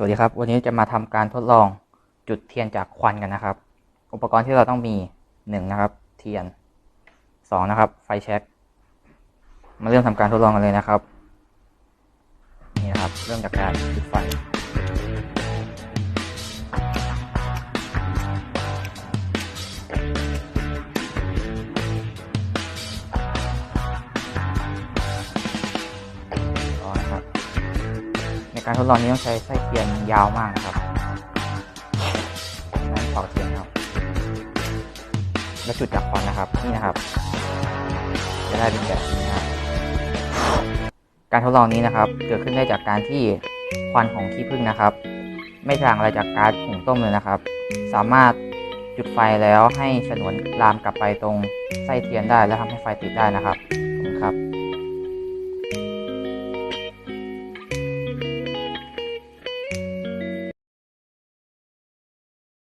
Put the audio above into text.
สวัสดีครับ วันนี้จะมาทำการทดลองจุดเทียนจากควันกันนะครับ อุปกรณ์ที่เราต้องมีหนึ่งนะครับ เทียนสองนะครับ ไฟแช็กมาเริ่มทำการทดลองกันเลยนะครับ นี่นะครับ เริ่มจากการจุดไฟ การทดลองนี้ต้องใช้ไส้เทียนยาวมากครับนั่นปอกเทียนครับ แล้วจุดจากควันนะครับ นี่นะครับ จะได้เป็นแบบนี้ครับ การทดลองนี้นะครับ เกิดขึ้นได้จากการที่ควันของขี้ผึ้งนะครับ ไม่ต่างอะไรจากการหุงต้มเลยนะครับ สามารถจุดไฟแล้วให้ฉนวนลามกลับไปตรงไส้เทียนได้ และทำให้ไฟติดได้นะครับครับ